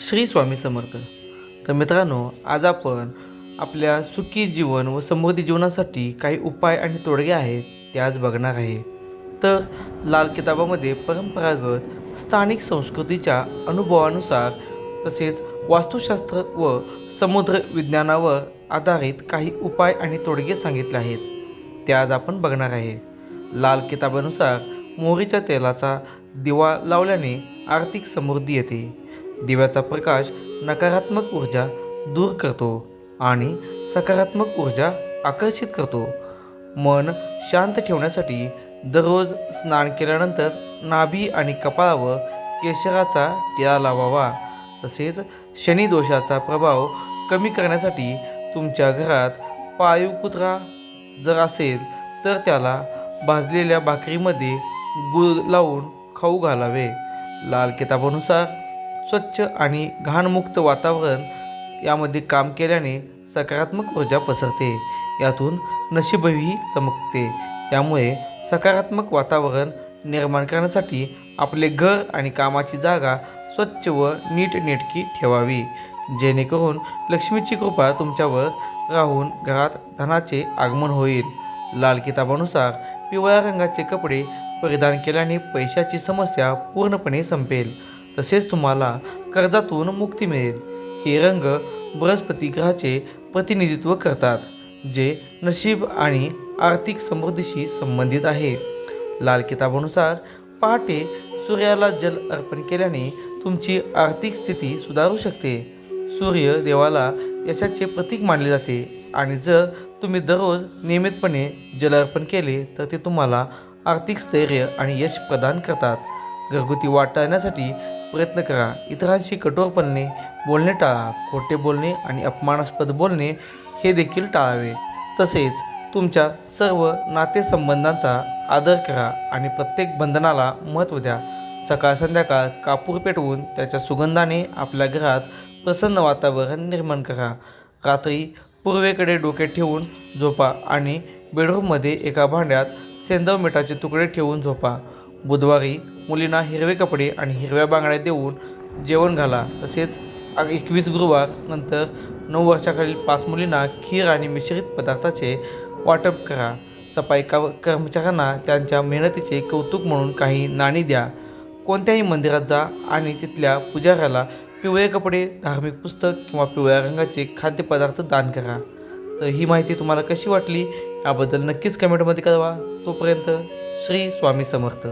श्री स्वामी समर्थ. तर मित्रांनो आज आपण आपल्या सुखी जीवन व समृद्धी जीवनासाठी काही उपाय आणि तोडगे आहेत ते आज बघणार आहे. तर लाल किताबामध्ये परंपरागत स्थानिक संस्कृतीच्या अनुभवानुसार तसेच वास्तुशास्त्र व समुद्र विज्ञानावर आधारित काही उपाय आणि तोडगे सांगितले आहेत ते आज आपण बघणार आहे. लाल किताबानुसार मोहरीच्या तेलाचा दिवा लावल्याने आर्थिक समृद्धी येते. दिव्याचा प्रकाश नकारात्मक ऊर्जा दूर करतो आणि सकारात्मक ऊर्जा आकर्षित करतो. मन शांत ठेवण्यासाठी दररोज स्नान केल्यानंतर नाभी आणि कपाळावर केशराचा टिळा लावावा. तसेच शनिदोषाचा प्रभाव कमी करण्यासाठी तुमच्या घरात पाळीव कुत्रा जर असेल तर त्याला भाजलेल्या भाकरीमध्ये गूळ लावून खाऊ घालावे. लाल किताबानुसार स्वच्छ आणि घाणमुक्त वातावरण यामध्ये काम केल्याने सकारात्मक ऊर्जा पसरते. यातून नशीबही चमकते. त्यामुळे सकारात्मक वातावरण निर्माण करण्यासाठी आपले घर आणि कामाची जागा स्वच्छ व नीटनेटकी ठेवावी. जेणेकरून लक्ष्मीची कृपा तुमच्यावर राहून घरात धनाचे आगमन होईल. लाल किताबानुसार पिवळ्या रंगाचे कपडे परिधान केल्याने पैशाची समस्या पूर्णपणे संपेल. तसेच तुम्हाला कर्जातून मुक्ती मिळेल. हे रंग बृहस्पती ग्रहाचे प्रतिनिधित्व करतात जे नशीब आणि आर्थिक समृद्धीशी संबंधित आहे. लाल किताबानुसार पहाटे सूर्याला जल अर्पण केल्याने तुमची आर्थिक स्थिती सुधारू शकते. सूर्य देवाला यशाचे प्रतीक मानले जाते आणि जर तुम्ही दररोज नियमितपणे जल अर्पण केले तर ते तुम्हाला आर्थिक स्थैर्य आणि यश प्रदान करतात. घरगुती वाट टाळण्यासाठी प्रयत्न करा. इतरांशी कठोरपणे बोलणे टाळा. खोटे बोलणे आणि अपमानास्पद बोलणे हे देखील टाळावे. तसेच तुमच्या सर्व नातेसंबंधांचा आदर करा आणि प्रत्येक बंधनाला महत्त्व द्या. सकाळ संध्याकाळ कापूर पेटवून त्याच्या सुगंधाने आपल्या घरात प्रसन्न वातावरण निर्माण करा. रात्री पूर्वेकडे डोके ठेवून झोपा आणि बेडरूममध्ये एका भांड्यात सेंदव मिठाचे तुकडे ठेवून झोपा. बुधवारी मुलींना हिरवे कपडे आणि हिरव्या बांगड्या देऊन जेवण घाला. तसेच एकवीस गुरुवार नंतर नऊ वर्षाखालील पाच मुलींना खीर आणि मिश्रित पदार्थाचे वाटप करा. सफाई का कर्मचाऱ्यांना त्यांच्या मेहनतीचे कौतुक म्हणून काही नाणी द्या. कोणत्याही मंदिरात जा आणि तिथल्या पुजाऱ्याला पिवळे कपडे धार्मिक पुस्तक किंवा पिवळ्या रंगाचे खाद्यपदार्थ दान करा. तर ही माहिती तुम्हाला कशी वाटली याबद्दल नक्कीच कमेंटमध्ये कळवा. तोपर्यंत श्री स्वामी समर्थ.